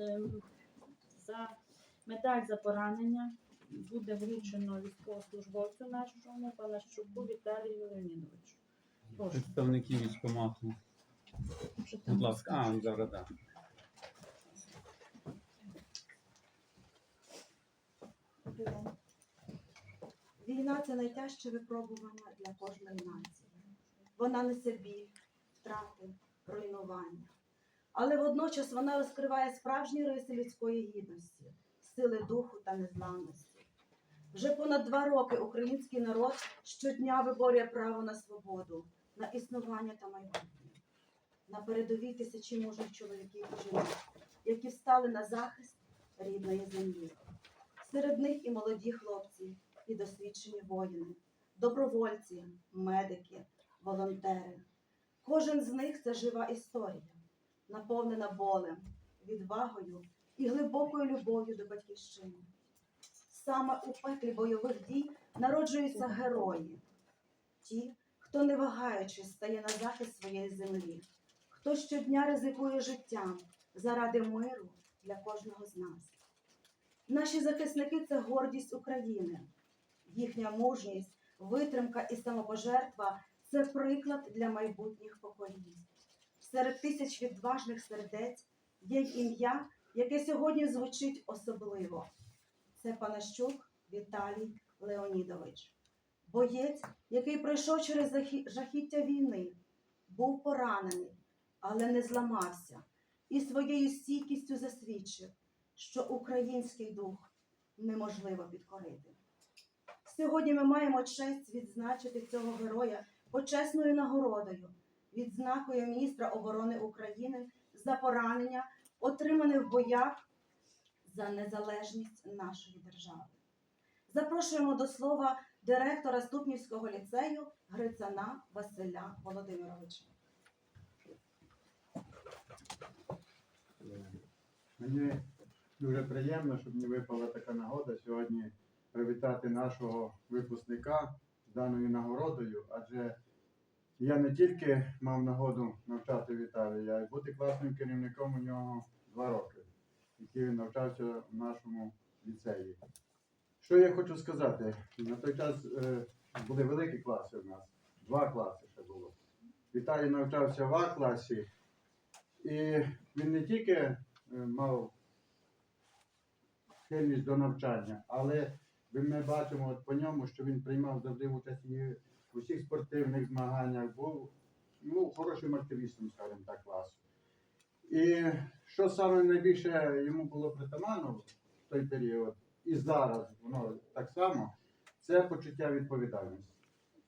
ем, за медаль за поранення буде вручено військовослужбовцю нашому Панащуку Віталію Леонідовичу. Прошу. Представники що там Будь ласка, а, зараз да. Війна це найтяжче випробування для кожної нації. Вона несе біль, втрати, руйнування. Але водночас вона розкриває справжні риси людської гідності, сили духу та незламності. Вже понад два роки український народ щодня виборює право на свободу, на існування та майбутнє. На передовій тисячі мужніх чоловіків і жінок, які встали на захист рідної землі. Серед них і молоді хлопці, і досвідчені воїни, добровольці, медики, волонтери. Кожен з них це жива історія, наповнена болем, відвагою і глибокою любов'ю до батьківщини. Саме у пеклі бойових дій народжуються герої, ті, хто не вагаючись стає на захист своєї землі, хто щодня ризикує життям заради миру для кожного з нас. Наші захисники це гордість України. Їхня мужність, витримка і самопожертва це приклад для майбутніх поколінь. Серед тисяч відважних сердець є ім'я, яке сьогодні звучить особливо. Це Панащук Віталій Леонідович, боєць, який пройшов через жахіття війни, був поранений, але не зламався і своєю стійкістю засвідчив, що український дух неможливо підкорити. Сьогодні ми маємо честь відзначити цього героя почесною нагородою, відзнакою міністра оборони України за поранення, отримане в боях за незалежність нашої держави. Запрошуємо до слова директора Ступнівського ліцею Грицана Василя Володимировича. Мені дуже приємно, що мені випала така нагода сьогодні привітати нашого випускника з даною нагородою, адже я не тільки мав нагоду навчати Віталія, а й бути класним керівником у нього два роки, який він навчався в нашому ліцеї. Що я хочу сказати? На той час е, були великі класи у нас, два класи ще було. Віталій навчався в А класі, і він не тільки е, мав схильність до навчання, але ми бачимо от по ньому, що він приймав завжди участь усіх спортивних змаганнях, був ну, хорошим активістом, скажімо так, класу. І що саме найбільше йому було притаманно в той період, і зараз воно так само, це почуття відповідальності.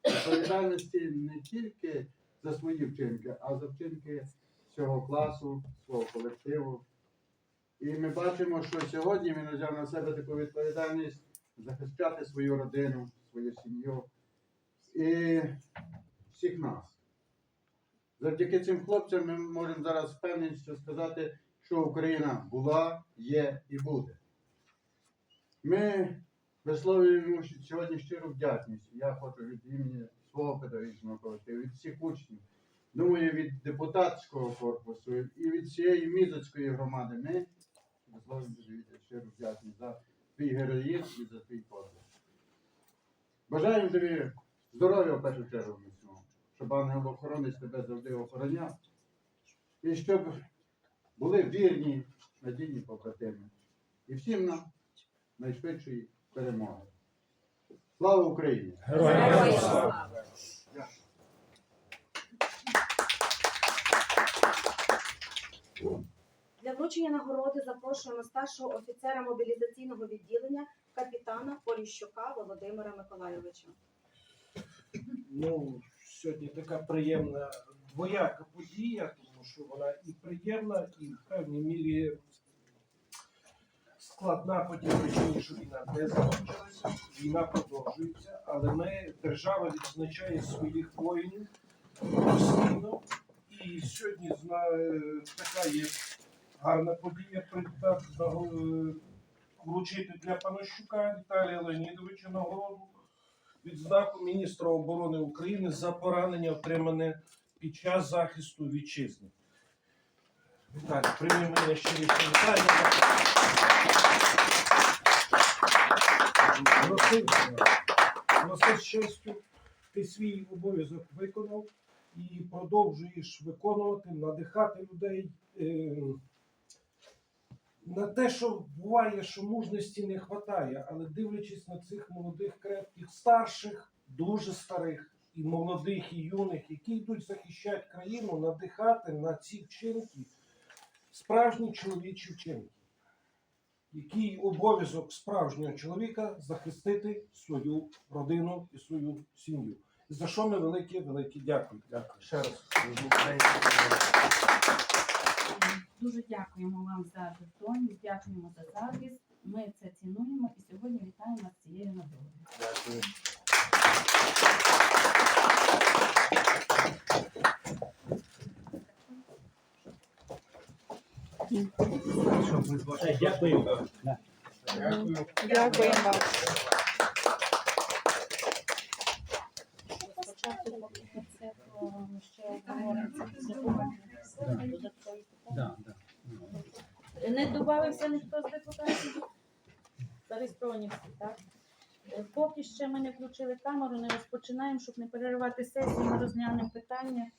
Відповідальності не тільки за свої вчинки, а за вчинки цього класу, свого колективу. І ми бачимо, що сьогодні він взяв на себе таку відповідальність захищати свою родину, свою сім'ю і всіх нас. Завдяки цим хлопцям ми можемо зараз з певністю сказати, що Україна була, є і буде. Ми висловлюємо сьогодні щиру вдячність. Я хочу від імені свого педагогічного колективу, від всіх учнів. Думаю, від депутатського корпусу і від всієї мізоцької громади ми висловлюємо щиру вдячність за твій героїзм і за твій подвиг. Бажаємо тобі здоров'я в першу чергу міцного, щоб ангел-охоронець тебе завжди охороняв. І щоб були вірні, надійні побратими. І всім нам найшвидшої перемоги. Слава Україні! Героям слава! Для вручення нагороди запрошуємо старшого офіцера мобілізаційного відділення капітана Поліщука Володимира Миколайовича. Ну, сьогодні така приємна двояка подія, тому що вона і приємна, і в певній мірі складна по тій що війна не закінчилася, війна продовжується, але ми, держава відзначає своїх воїнів постійно. І сьогодні така є гарна подія привітати вручити для Панощука Віталія Леонідовича нагороду відзнаку міністра оборони України за поранення, отримане під час захисту вітчизни. Віталій, прийми мене щиріше вітання. Просив, просив щастю, ти свій обов'язок виконав і продовжуєш виконувати, надихати людей. На те, що буває, що мужності не вистачає, але дивлячись на цих молодих, крепких, старших, дуже старих і молодих, і юних, які йдуть захищати країну, надихати на ці вчинки, справжні чоловічі вчинки. Який обов'язок справжнього чоловіка захистити свою родину і свою сім'ю. За що ми велике, велике дякую. Дякую. Ще раз. Дуже дякуємо вам за жертовність, дякуємо за захист. Ми це цінуємо і сьогодні вітаємо вас цією нагородою. Дякую. Дякую. Дякую. Дякуємо вам. Спочатку поки це ще питання. Да, да. Не додався ніхто з депутатів? Зареєстровані всі, так? Е, Поки ще ми не включили камеру, не розпочинаємо, щоб не переривати сесію, ми розглянемо питання